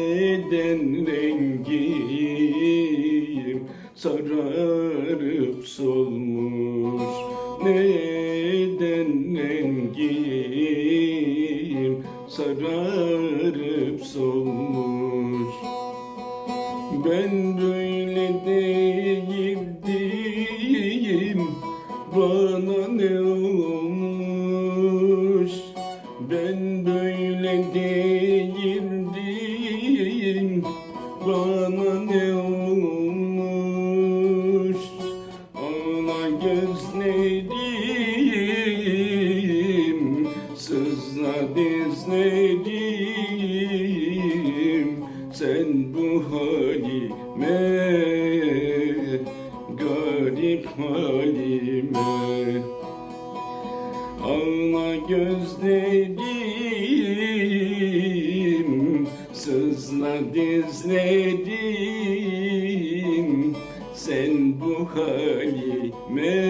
Neden rengim sararıp solmuş? Neden rengim sararıp solmuş? Ben böyle değildim Bana ne olmuş? Ben dizlerim Sen bu halime Garip halime. Ağla gözlerim Sızla dizlerim Sen bu halime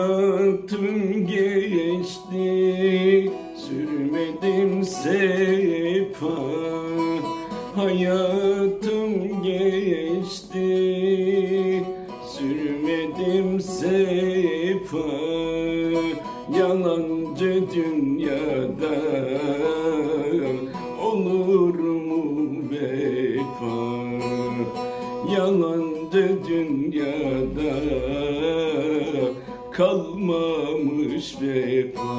Hayatım geçti. Sürmedim sefa. Hayatım geçti. Sürmedim sefa. Yalancı dünyada Olur mu vefa? Yalancı dünyada kalmamış vefa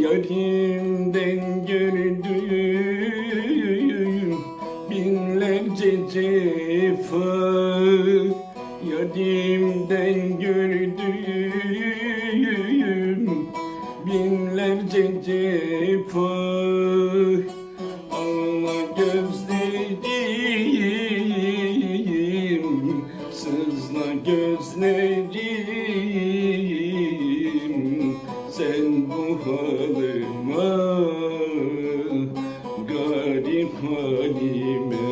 Yarimden gördüğüm binlerce cefa. Yarimden gördüğüm binlerce cefa gözlerim Sen bu halıma Garip halime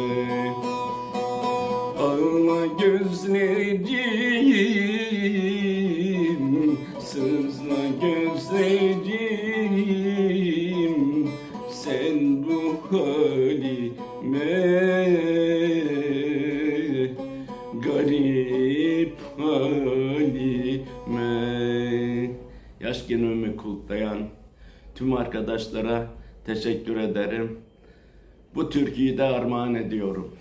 Ağla gözlerim Sızla gözlerim kutlayan tüm arkadaşlara teşekkür ederim. Bu türküyü de armağan ediyorum.